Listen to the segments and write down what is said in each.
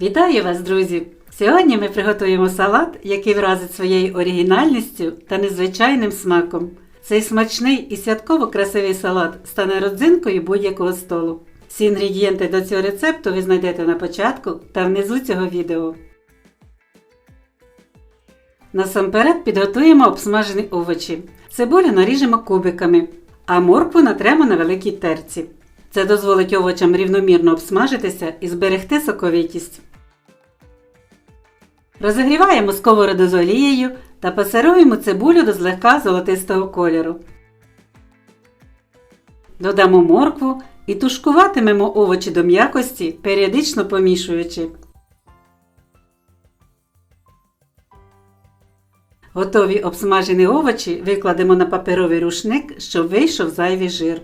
Вітаю вас, друзі! Сьогодні ми приготуємо салат, який вразить своєю оригінальністю та незвичайним смаком. Цей смачний і святково красивий салат стане родзинкою будь-якого столу. Всі інгредієнти до цього рецепту ви знайдете на початку та внизу цього відео. Насамперед підготуємо обсмажені овочі. Цибулю наріжемо кубиками, а моркву натремо на великій терці. Це дозволить овочам рівномірно обсмажитися і зберегти соковитість. Розігріваємо сковороду з олією та пасируємо цибулю до злегка золотистого кольору. Додамо моркву і тушкуватимемо овочі до м'якості, періодично помішуючи. Готові обсмажені овочі викладемо на паперовий рушник, щоб вийшов зайвий жир.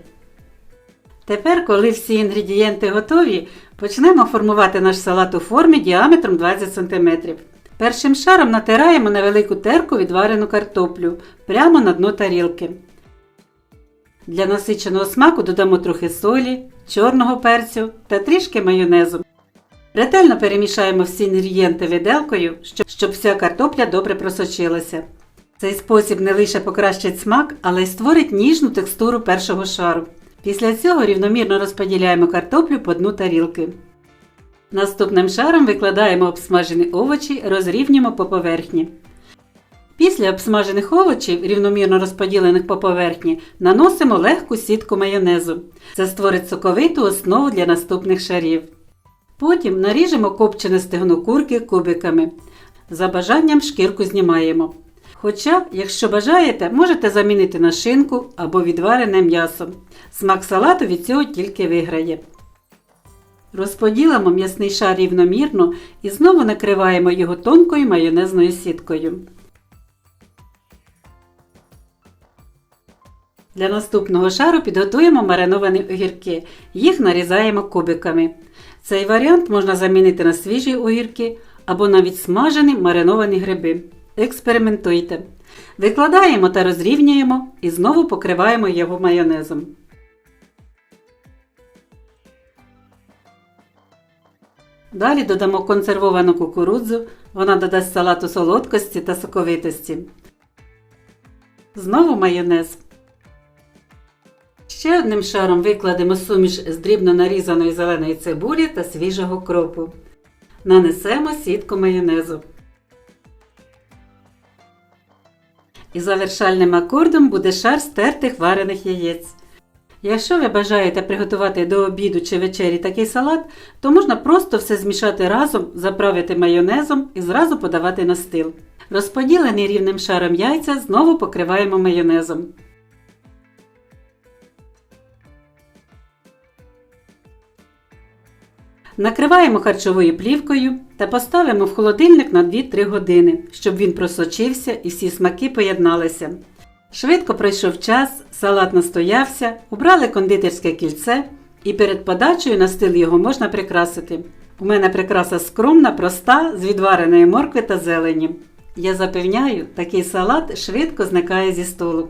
Тепер, коли всі інгредієнти готові, почнемо формувати наш салат у формі діаметром 20 см. Першим шаром натираємо на велику терку відварену картоплю прямо на дно тарілки. Для насиченого смаку додамо трохи солі, чорного перцю та трішки майонезу. Ретельно перемішаємо всі інгредієнти виделкою, щоб- вся картопля добре просочилася. Цей спосіб не лише покращить смак, але й створить ніжну текстуру першого шару. Після цього рівномірно розподіляємо картоплю по дну тарілки. Наступним шаром викладаємо обсмажені овочі, розрівнюємо по поверхні. Після обсмажених овочів, рівномірно розподілених по поверхні, наносимо легку сітку майонезу. Це створить соковиту основу для наступних шарів. Потім наріжемо копчене стегно курки кубиками. За бажанням шкірку знімаємо. Хоча, якщо бажаєте, можете замінити на шинку або відварене м'ясо. Смак салату від цього тільки виграє. Розподілимо м'ясний шар рівномірно і знову накриваємо його тонкою майонезною сіткою. Для наступного шару підготуємо мариновані огірки. Їх нарізаємо кубиками. Цей варіант можна замінити на свіжі огірки або навіть смажені мариновані гриби. Експериментуйте. Викладаємо та розрівнюємо і знову покриваємо його майонезом. Далі додамо консервовану кукурудзу, вона додасть салату солодкості та соковитості. Знову майонез. Ще одним шаром викладемо суміш з дрібно нарізаної зеленої цибулі та свіжого кропу. Нанесемо сітку майонезу. І завершальним акордом буде шар стертих варених яєць. Якщо ви бажаєте приготувати до обіду чи вечері такий салат, то можна просто все змішати разом, заправити майонезом і зразу подавати на стіл. Розподілені рівним шаром яйця знову покриваємо майонезом. Накриваємо харчовою плівкою та поставимо в холодильник на 2-3 години, щоб він просочився і всі смаки поєдналися. Швидко пройшов час, салат настоявся, убрали кондитерське кільце і перед подачею на стіл його можна прикрасити. У мене прикраса скромна, проста, з відвареної моркви та зелені. Я запевняю, такий салат швидко зникає зі столу.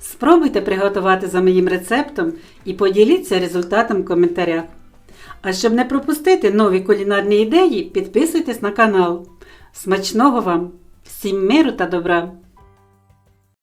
Спробуйте приготувати за моїм рецептом і поділіться результатом в коментарях. А щоб не пропустити нові кулінарні ідеї, підписуйтесь на канал. Смачного вам! Всім миру та добра!